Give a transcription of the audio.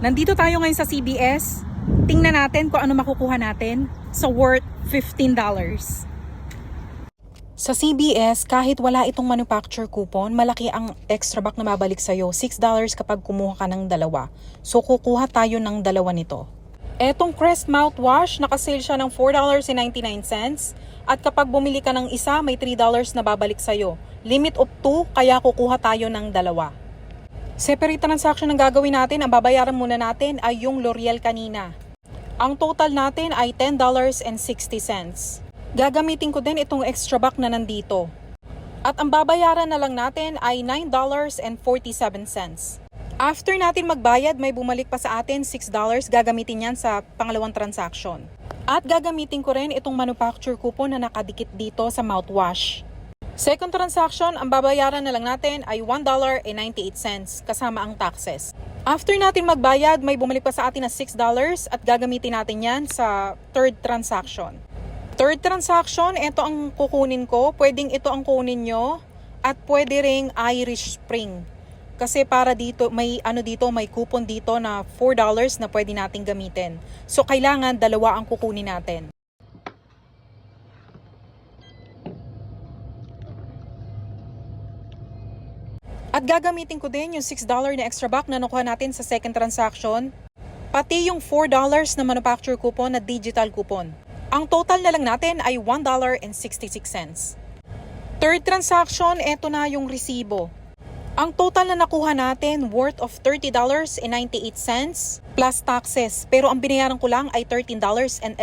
Nandito tayo ngayon sa CBS. Tingnan natin kung ano makukuha natin sa worth $15. Sa CBS, kahit wala itong manufacturer coupon, malaki ang extra back na babalik sa'yo. $6 kapag kumuha ka ng dalawa. So, kukuha tayo ng dalawa nito. Etong Crest mouthwash, nakasale siya ng $4.99. At kapag bumili ka ng isa, may $3 na babalik sa'yo. Limit of 2, kaya kukuha tayo ng dalawa. Separate transaction ang gagawin natin. Ang babayaran muna natin ay yung L'Oreal kanina. Ang total natin ay $10.60. Gagamitin ko din itong extra back na nandito. At ang babayaran na lang natin ay $9.47. After natin magbayad, may bumalik pa sa atin $6. Gagamitin yan sa pangalawang transaction. At gagamitin ko rin itong manufacturer coupon na nakadikit dito sa mouthwash. Second transaction, ang babayaran na lang natin ay $1.98 kasama ang taxes. After natin magbayad, may bumalik pa sa atin na $6 at gagamitin natin yan sa third transaction. Third transaction, ito ang kukunin ko. Pwedeng ito ang kunin nyo at pwede ring Irish Spring. Kasi para dito, may ano dito, may coupon dito na $4 na pwede nating gamitin. So kailangan dalawa ang kukunin natin. At gagamitin ko din yung $6 na extra back na nakuha natin sa second transaction. Pati yung $4 na manufacturer coupon na digital coupon. Ang total na lang natin ay $1.66. Third transaction, eto na yung resibo. Ang total na nakuha natin worth of $30.98 plus taxes. Pero ang binayaran ko lang ay $13.11.